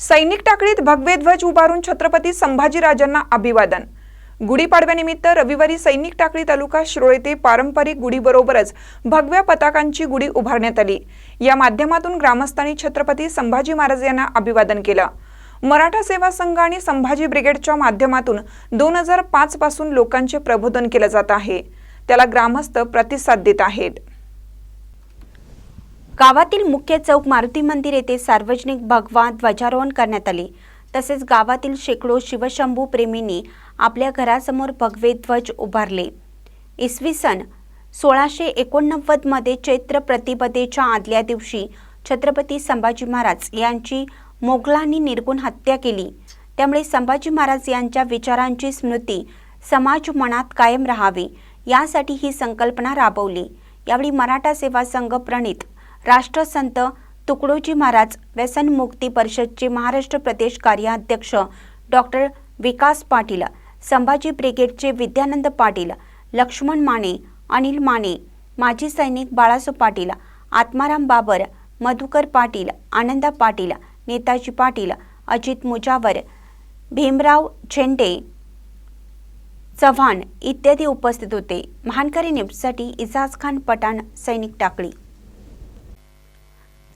सैनिक टाकडीत भगवे ध्वज उभारून छत्रपती संभाजीराजांना अभिवादन. गुढीपाडव्यानिमित्त रविवारी सैनिक टाकळी तालुका शिरोळ येथे पारंपरिक गुढीबरोबरच भगव्या पताकांची गुढी उभारण्यात आली. या माध्यमातून ग्रामस्थांनी छत्रपती संभाजी महाराज यांना अभिवादन केलं. मराठा सेवा संघ आणि संभाजी ब्रिगेडच्या माध्यमातून दोन हजार पाच पासून लोकांचे प्रबोधन केलं जात आहे. त्याला ग्रामस्थ प्रतिसाद देत आहेत. गावातील मुख्य चौक मारुती मंदिर येथे सार्वजनिक भगवा ध्वजारोहण करण्यात आले. तसेच गावातील शेकडो शिवशंभू प्रेमींनी आपल्या घरासमोर भगवे ध्वज उभारले. इसवी सन सोळाशे एकोणनव्वदमध्ये चैत्र प्रतिपदेच्या आदल्या दिवशी छत्रपती संभाजी महाराज यांची मोगलांनी निर्गुण हत्या केली. त्यामुळे संभाजी महाराज यांच्या विचारांची स्मृती समाज मनात कायम राहावी यासाठी ही संकल्पना राबवली. यावेळी मराठा सेवा संघ प्रणित राष्ट्रसंत तुकडोजी महाराज व्यसनमुक्ती परिषदचे महाराष्ट्र प्रदेश कार्याध्यक्ष डॉक्टर विकास पाटील संभाजी ब्रिगेडचे विद्यानंद पाटील लक्ष्मण माने अनिल माने माजी सैनिक बाळासो पाटील आत्माराम बाबर मधुकर पाटील आनंदा पाटील नेताजी पाटील अजित मुजावर भीमराव झेंडे चव्हाण इत्यादी उपस्थित होते. महानकरी न्यूजसाठी इजाज खान पठाण सैनिक टाकळी.